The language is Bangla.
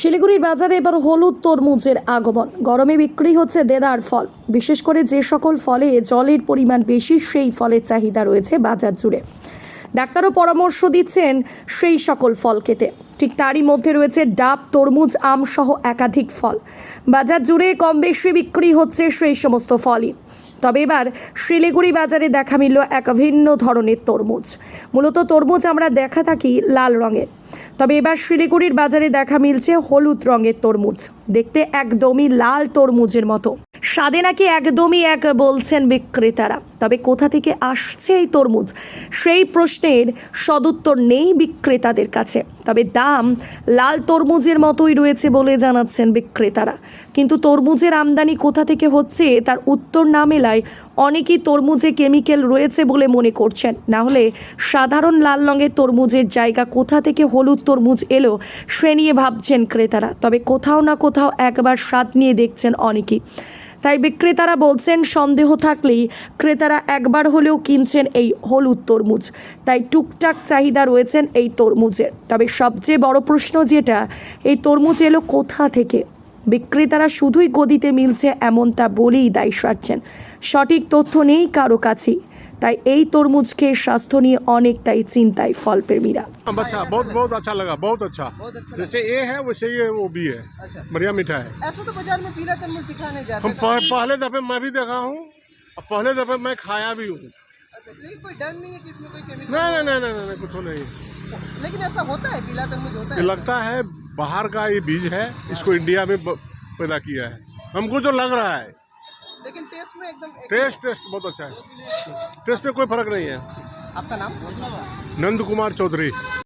শিলিগুড়ির বাজারে এবার হলুদ তরমুজের আগমন। গরমে বিক্রি হচ্ছে দেদার ফল। বিশেষ করে যে সকল ফলে জলের পরিমাণ বেশি, সেই ফলের চাহিদা রয়েছে বাজার জুড়ে। ডাক্তারও পরামর্শ দিচ্ছেন সেই সকল ফল খেতে। ঠিক তারই মধ্যে রয়েছে ডাব, তরমুজ, আম সহ একাধিক ফল। বাজার জুড়ে কম বেশি বিক্রি হচ্ছে সেই সমস্ত ফলই। তবে এবার শিলিগুড়ি বাজারে দেখা মিলল এক ভিন্ন ধরনের তরমুজ। মূলত তরমুজ আমরা দেখা থাকি লাল রঙের। তবে এবার শিলিগুড়ির বাজারে দেখা মিলছে হলুদ রঙের তরমুজ। দেখতে একদমই লাল তরমুজের মতো। স্বাদে নাকি একদমই এক বলছেন বিক্রেতারা। তবে কোথা থেকে আসছে এই তরমুজ? সেই প্রশ্নের সদুত্তর নেই বিক্রেতাদের কাছে। তবে দাম লাল তরমুজের মতোই রয়েছে বলে জানাচ্ছেন বিক্রেতারা। কিন্তু তরমুজের আমদানি কোথা থেকে হচ্ছে তার উত্তর না মেলায় অনেকেই তরমুজে কেমিক্যাল রয়েছে বলে মনে করছেন। না হলে সাধারণ লাল রঙের তরমুজের জায়গা কোথা থেকে হলুদ তরমুজ এলো সে নিয়ে ভাবছেন ক্রেতারা। তবে কোথাও না কোথাও একবার স্বাদ নিয়ে দেখছেন অনেকেই। তাই বিক্রেতারা বলছেন, সন্দেহ থাকলেই ক্রেতারা একবার হলেও কিনছেন এই হলুদ তরমুজ। তাই টুকটাক চাহিদা রয়েছেন এই তরমুজের। তবে সবচেয়ে বড় প্রশ্ন যেটা, এই তরমুজ এলো কোথা থেকে? বিক্রেতারা শুধুই গদিতে মিলছে এমনটা বলেই দায়ী সারছেন সঠিক তথ্য নেই কারো কাছেই তাই এই তরমুজ খেয়ে স্বাস্থ্য নিয়ে অনেকটাই চিন্তায় ফলপ্রেমীরা अच्छा बहुत बहुत अच्छा लगा बहुत अच्छा बहुत अच्छा जैसे ये है वैसे ये वो भी है अच्छा बढ़िया मीठा है ऐसा तो बाजार में पीला तरबूज दिखाने जाते हम हैं पह, पहले दफे मैं भी देखा हूँ और पहले दफे मैं खाया भी हूँ अच्छा लेकिन कोई डर नहीं है कि इसमें कोई केमिकल नहीं नहीं नहीं नहीं नहीं, नहीं कुछ नहीं लेकिन ऐसा होता है पीला तरबूज होता ये है लगता है बाहर का ये बीज है इसको इंडिया में पैदा किया है। हमको जो लग रहा है। लेकिन टेस्ट में एकदम टेस्ट टेस्ट बहुत अच्छा है। टेस्ट में कोई फ़र्क नहीं है। आपका नाम? नंद कुमार चौधरी।